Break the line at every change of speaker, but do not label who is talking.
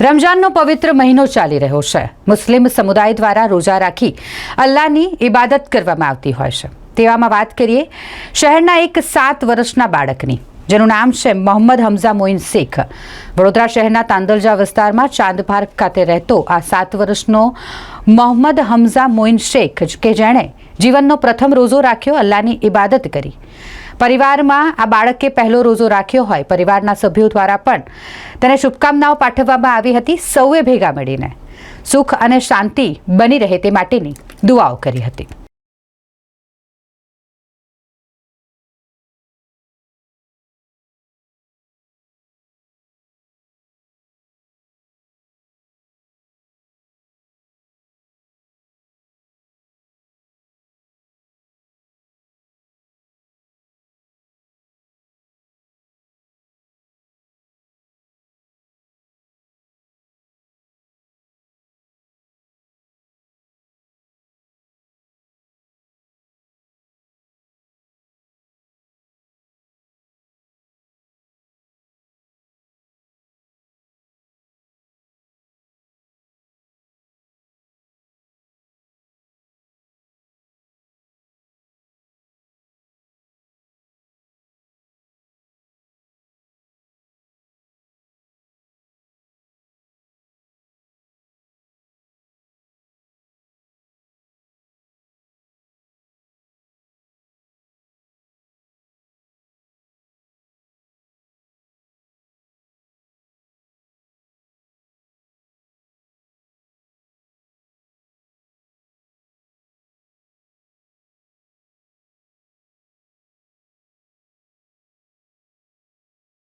રમજાનનો પવિત્ર મહિનો ચાલી રહ્યો છે. મુસ્લિમ સમુદાય દ્વારા રોજા રાખી અલ્લાહની ઇબાદત કરવામાં આવતી હોય છે. તેવામાં વાત કરીએ શહેરના એક સાત વર્ષના બાળકની, જેનું નામ છે મોહમ્મદ હમઝા મોઇન શેખ. વડોદરા શહેરના તાંદલજા વિસ્તારમાં ચાંદ પાર્ક ખાતે રહેતો આ સાત વર્ષનો મોહમ્મદ હમઝા મોઇન શેખ, કે જેણે જીવનનો પ્રથમ રોઝો રાખ્યો અલ્લાહની ઇબાદત કરી. પરિવારમાં આ બાળકે પહેલો રોઝો રાખ્યો હોય, પરિવારના સભ્યો દ્વારા પણ તેને શુભકામનાઓ પાઠવવામાં આવી હતી, સૌએ ભેગા મળીને. સુખ અને શાંતિ બની રહે તે માટેની દુઆઓ કરી હતી.